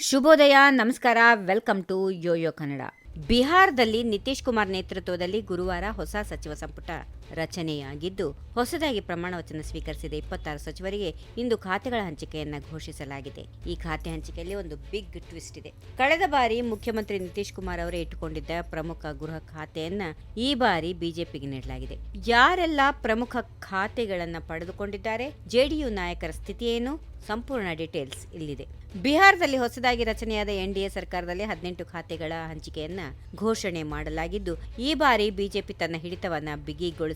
ಶುಭೋದಯ ನಮಸ್ಕಾರ welcome to Yoyo Kannada. ಬಿಹಾರದಲ್ಲಿ ನಿತೀಶ್ ಕುಮಾರ್ ನೇತೃತ್ವದಲ್ಲಿ ಗುರುವಾರ ಹೊಸ ಸಚಿವ ಸಂಪುಟ ರಚನೆಯಾಗಿದ್ದು, ಹೊಸದಾಗಿ ಪ್ರಮಾಣ ವಚನ ಸ್ವೀಕರಿಸಿದ ಇಪ್ಪತ್ತಾರು ಸಚಿವರಿಗೆ ಇಂದು ಖಾತೆಗಳ ಹಂಚಿಕೆಯನ್ನು ಘೋಷಿಸಲಾಗಿದೆ. ಈ ಖಾತೆ ಹಂಚಿಕೆಯಲ್ಲಿ ಒಂದು ಬಿಗ್ ಟ್ವಿಸ್ಟ್ ಇದೆ. ಕಳೆದ ಬಾರಿ ಮುಖ್ಯಮಂತ್ರಿ ನಿತೀಶ್ ಕುಮಾರ್ ಅವರೇ ಇಟ್ಟುಕೊಂಡಿದ್ದ ಪ್ರಮುಖ ಗೃಹ ಖಾತೆಯನ್ನ ಈ ಬಾರಿ ಬಿಜೆಪಿಗೆ ನೀಡಲಾಗಿದೆ. ಯಾರೆಲ್ಲ ಪ್ರಮುಖ ಖಾತೆಗಳನ್ನ ಪಡೆದುಕೊಂಡಿದ್ದಾರೆ, ಜೆಡಿಯು ನಾಯಕರ ಸ್ಥಿತಿ ಏನು? ಸಂಪೂರ್ಣ ಡೀಟೇಲ್ಸ್ ಇಲ್ಲಿದೆ. ಬಿಹಾರದಲ್ಲಿ ಹೊಸದಾಗಿ ರಚನೆಯಾದ ಎನ್ಡಿಎ ಸರ್ಕಾರದಲ್ಲಿ ಹದಿನೆಂಟು ಖಾತೆಗಳ ಹಂಚಿಕೆಯನ್ನ ಘೋಷಣೆ ಮಾಡಲಾಗಿದ್ದು, ಈ ಬಾರಿ ಬಿಜೆಪಿ ತನ್ನ ಹಿಡಿತವನ್ನ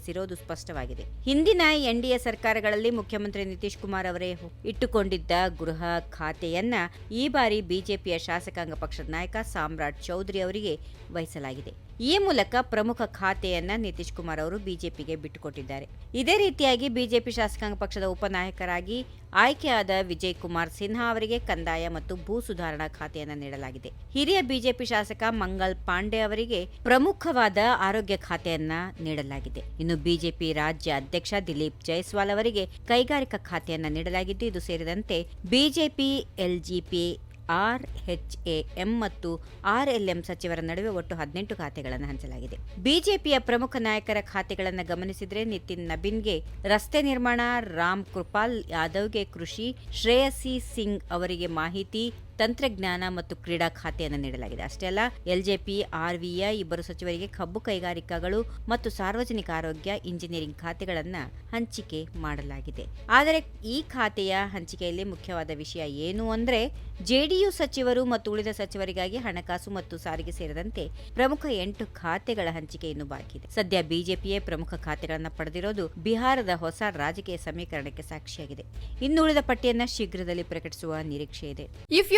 ಬಿಗಿಗೊಳಿಸಿರೋದು ಸ್ಪಷ್ಟವಾಗಿದೆ. ಹಿಂದಿನ ಎನ್ಡಿಎ ಸರ್ಕಾರಗಳಲ್ಲಿ ಮುಖ್ಯಮಂತ್ರಿ ನಿತೀಶ್ ಕುಮಾರ್ ಅವರೇ ಇಟ್ಟುಕೊಂಡಿದ್ದ ಗೃಹ ಖಾತೆಯನ್ನ ಈ ಬಾರಿ ಬಿಜೆಪಿಯ ಶಾಸಕಾಂಗ ಪಕ್ಷದ ನಾಯಕ ಸಾಮ್ರಾಟ್ ಚೌಧರಿ ಅವರಿಗೆ ವಹಿಸಲಾಗಿದೆ. ಈ ಮೂಲಕ ಪ್ರಮುಖ ಖಾತೆಯನ್ನ ನಿತೀಶ್ ಕುಮಾರ್ ಅವರು ಬಿಜೆಪಿಗೆ ಬಿಟ್ಟುಕೊಟ್ಟಿದ್ದಾರೆ. ಇದೇ ರೀತಿಯಾಗಿ ಬಿಜೆಪಿ ಶಾಸಕಾಂಗ ಪಕ್ಷದ ಉಪನಾಯಕರಾಗಿ ಆಯ್ಕೆಯಾದ ವಿಜಯ್ ಕುಮಾರ್ ಸಿನ್ಹಾ ಅವರಿಗೆ ಕಂದಾಯ ಮತ್ತು ಭೂ ಸುಧಾರಣಾ ಖಾತೆಯನ್ನ ನೀಡಲಾಗಿದೆ. ಹಿರಿಯ ಬಿಜೆಪಿ ಶಾಸಕ ಮಂಗಲ್ ಪಾಂಡೆ ಅವರಿಗೆ ಪ್ರಮುಖವಾದ ಆರೋಗ್ಯ ಖಾತೆಯನ್ನ ನೀಡಲಾಗಿದೆ. ಇನ್ನು ಬಿಜೆಪಿ ರಾಜ್ಯ ಅಧ್ಯಕ್ಷ ದಿಲೀಪ್ ಜೈಸ್ವಾಲ್ ಅವರಿಗೆ ಕೈಗಾರಿಕಾ ಖಾತೆಯನ್ನ ನೀಡಲಾಗಿದ್ದು, ಇದು ಸೇರಿದಂತೆ BJP, LJP R H A M ಮತ್ತು ಆರ್ ಎಲ್ ಎಂ ಸಚಿವರ ನಡುವೆ ಒಟ್ಟು ಹದಿನೆಂಟು ಖಾತೆಗಳನ್ನು ಹಂಚಲಾಗಿದೆ. ಬಿಜೆಪಿಯ ಪ್ರಮುಖ ನಾಯಕರ ಖಾತೆಗಳನ್ನು ಗಮನಿಸಿದರೆ ನಿತಿನ್ ನಬಿನ್ಗೆ ರಸ್ತೆ ನಿರ್ಮಾಣ, ರಾಮ್ ಕೃಪಾಲ್ ಯಾದವ್ಗೆ ಕೃಷಿ, ಶ್ರೇಯಸಿ ಸಿಂಗ್ ಅವರಿಗೆ ಮಾಹಿತಿ ತಂತ್ರಜ್ಞಾನ ಮತ್ತು ಕ್ರೀಡಾ ಖಾತೆಯನ್ನು ನೀಡಲಾಗಿದೆ. ಅಷ್ಟೇ ಅಲ್ಲ ಎಲ್ಜೆಪಿ ಆರ್ವಿಐ ಇಬ್ಬರು ಸಚಿವರಿಗೆ ಕಬ್ಬು ಕೈಗಾರಿಕಾಗಳು ಮತ್ತು ಸಾರ್ವಜನಿಕ ಆರೋಗ್ಯ ಇಂಜಿನಿಯರಿಂಗ್ ಖಾತೆಗಳನ್ನು ಹಂಚಿಕೆ ಮಾಡಲಾಗಿದೆ. ಆದರೆ ಈ ಖಾತೆಯ ಹಂಚಿಕೆಯಲ್ಲಿ ಮುಖ್ಯವಾದ ವಿಷಯ ಏನು ಅಂದ್ರೆ ಜೆಡಿಯು ಸಚಿವರು ಮತ್ತು ಉಳಿದ ಸಚಿವರಿಗಾಗಿ ಹಣಕಾಸು ಮತ್ತು ಸಾರಿಗೆ ಸೇರಿದಂತೆ ಪ್ರಮುಖ ಎಂಟು ಖಾತೆಗಳ ಹಂಚಿಕೆ ಇನ್ನು ಬಾಕಿ ಇದೆ. ಸದ್ಯ ಬಿಜೆಪಿಯೇ ಪ್ರಮುಖ ಖಾತೆಗಳನ್ನು ಪಡೆದಿರೋದು ಬಿಹಾರದ ಹೊಸ ರಾಜಕೀಯ ಸಮೀಕರಣಕ್ಕೆ ಸಾಕ್ಷಿಯಾಗಿದೆ. ಇನ್ನುಳಿದ ಪಟ್ಟಿಯನ್ನ ಶೀಘ್ರದಲ್ಲಿ ಪ್ರಕಟಿಸುವ ನಿರೀಕ್ಷೆ ಇದೆ. If